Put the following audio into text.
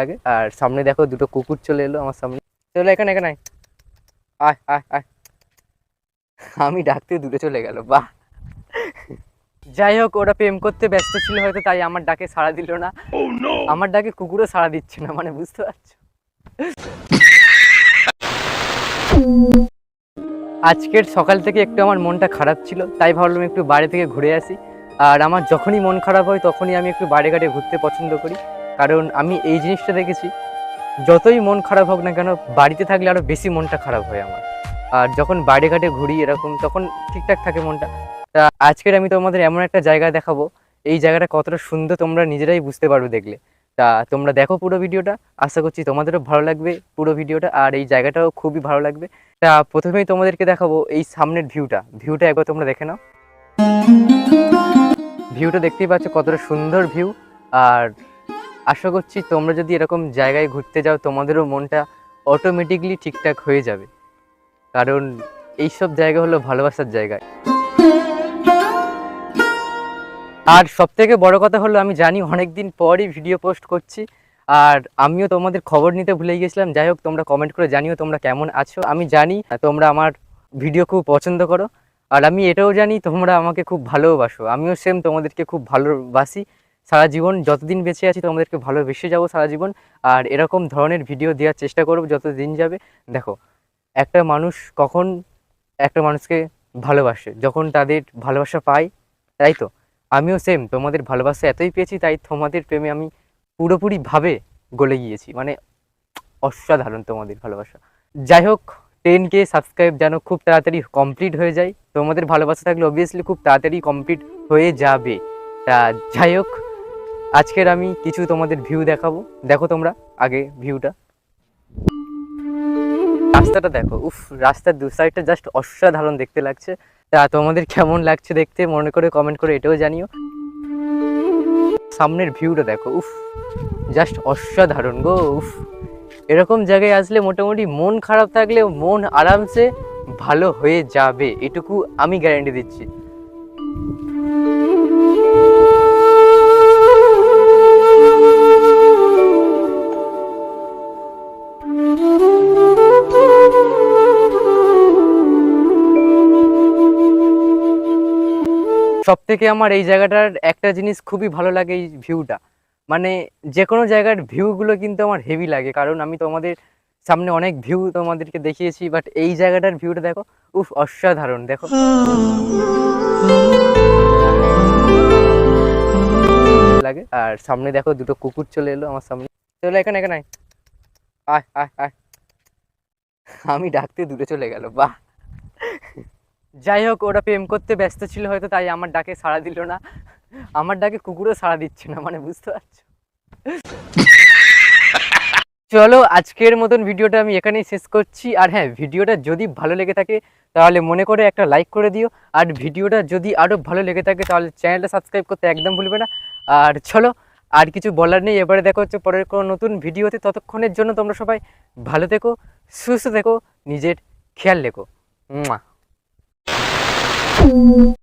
লাগে। আর সামনে দেখো দুটো কুকুর চলে এলো আমার সামনে। চলো এখানে এখানে আয়। আয় আয় আমি ডাকতে দূরে চলে গেল বাহ। যাই হোক ওরা প্রেম করতে ব্যস্ত ছিল হয়তো তাই আমার ডাকে সাড়া দিল না। আমার ডাকে কুকুরও সাড়া দিচ্ছে না মানে বুঝতে পারছ? আজকের সকাল থেকে একটু আমার মনটা খারাপ ছিল তাই ভাবলাম একটু বাইরে থেকে ঘুরে আসি। আর আমার যখনই মন খারাপ হয় তখনই আমি একটু বাইরে ঘাটে ঘুরতে পছন্দ করি। কারণ আমি এই জিনিসটা দেখেছি, যতই মন খারাপ হোক না কেন, বাড়িতে থাকলে আরও বেশি মনটা খারাপ হয় আমার। আর যখন বাইরে ঘাটে ঘুরি এরকম, তখন ঠিকঠাক থাকে মনটা। তা আজকের আমি তোমাদের এমন একটা জায়গা দেখাবো, এই জায়গাটা কতটা সুন্দর তোমরা নিজেরাই বুঝতে পারবে দেখলে। তা তোমরা দেখো পুরো ভিডিওটা, আশা করছি তোমাদেরও ভালো লাগবে পুরো ভিডিওটা, আর এই জায়গাটাও খুবই ভালো লাগবে। তা প্রথমেই তোমাদেরকে দেখাবো এই সামনের ভিউটা ভিউটা একবার তোমরা দেখে নাও। ভিউটা দেখতেই পাচ্ছ কতটা সুন্দর ভিউ, আর আশা করছি তোমরা যদি এরকম জায়গায় ঘুরতে যাও, তোমাদেরও মনটা অটোমেটিকলি ঠিকঠাক হয়ে যাবে। কারণ এইসব জায়গা হলো ভালোবাসার জায়গা। আর সব থেকে বড় কথা হলো, আমি জানি অনেক দিন পরই ভিডিও পোস্ট করছি, আর আমিও তোমাদের খবর নিতে ভুলে গেছিলাম যাই হোক, তোমরা কমেন্ট করে জানিও তোমরা কেমন আছো। আমি জানি তোমরা আমার ভিডিও খুব পছন্দ করো, আর আমি এটাও জানি তোমরা আমাকে খুব ভালোবাসো। আমিও সেম তোমাদেরকে খুব ভালোবাসি। সারা জীবন, যতদিন বেঁচে আছি তোমাদেরকে ভালোবেসে যাব সারা জীবন। আর এরকম ধরনের ভিডিও দেওয়ার চেষ্টা করব যত দিন যাবে। দেখো, একটা মানুষ কখন একটা মানুষকে ভালোবাসে? যখন তাদের ভালোবাসা পায় তাই তো? আমিও সেম তোমাদের ভালোবাসা এতই পেয়েছি, তাই তোমাদের প্রেমে আমি পুরোপুরিভাবে গলে গিয়েছি। মানে অসাধারণ তোমাদের ভালোবাসা। যাই হোক টেন কে সাবস্ক্রাইব যেন খুব তাড়াতাড়ি কমপ্লিট হয়ে যায়। তোমাদের ভালোবাসা থাকলে অবভিয়াসলি খুব তাড়াতাড়ি কমপ্লিট হয়ে যাবে। তা যাই হোক আজকের আমি কিছু তোমাদের ভিউ দেখাবো। দেখো তোমরা আগে ভিউটা রাস্তাটা দেখো, উফ, রাস্তার দু সাইডটা জাস্ট অসাধারণ দেখতে লাগছে। তা তোমাদের কেমন লাগছে দেখতে মনে করে কমেন্ট করে এটাও জানিও। সামনের ভিউটা দেখো, উফ জাস্ট অসাধারণ গো, উফ। এরকম জায়গায় আসলে মোটামুটি মন খারাপ থাকলেও মন আরামসে ভালো হয়ে যাবে, এটুকু আমি গ্যারান্টি দিচ্ছি। সব থেকে আমার এই জায়গাটার একটা জিনিস খুবই ভালো লাগে এই ভিউটা। মানে যে কোনো জায়গার ভিউগুলো কিন্তু আমার হেভি লাগে, কারণ আমি তোমাদের সামনে অনেক ভিউ তোমাদেরকে দেখিয়েছি বাট এই জায়গাটার ভিউটা দেখো, উফ, অসাধারণ, দেখো। লাগে, আর সামনে দেখো দুটো কুকুর চলে এলো আমার সামনে। চলো এখানে এখানে আয় আয় আয়। আমি ডাকতে দূরে চলে গেল, বাহ। যাই হোক, ওরা প্রেম করতে ব্যস্ত ছিল হয়তো, তাই আমার ডাকে সাড়া দিল না। আমার ডাকে কুকুরও সাড়া দিচ্ছে না মানে বুঝতে পারছ? চলো, আজকের মতন ভিডিওটা আমি এখানেই শেষ করছি। আর হ্যাঁ ভিডিওটা যদি ভালো লেগে থাকে, তাহলে মনে করে একটা লাইক করে দিও। আর ভিডিওটা যদি আরও ভালো লেগে থাকে, তাহলে চ্যানেলটা সাবস্ক্রাইব করতে একদম ভুলবে না। আর চলো, আর কিছু বলার নেই। এবারে দেখা হচ্ছে পরের কোনো নতুন ভিডিওতে। ততক্ষণের জন্য তোমরা সবাই ভালো থেকো, সুস্থ থেকো, নিজের খেয়াল রেখো। মুয়া। うん。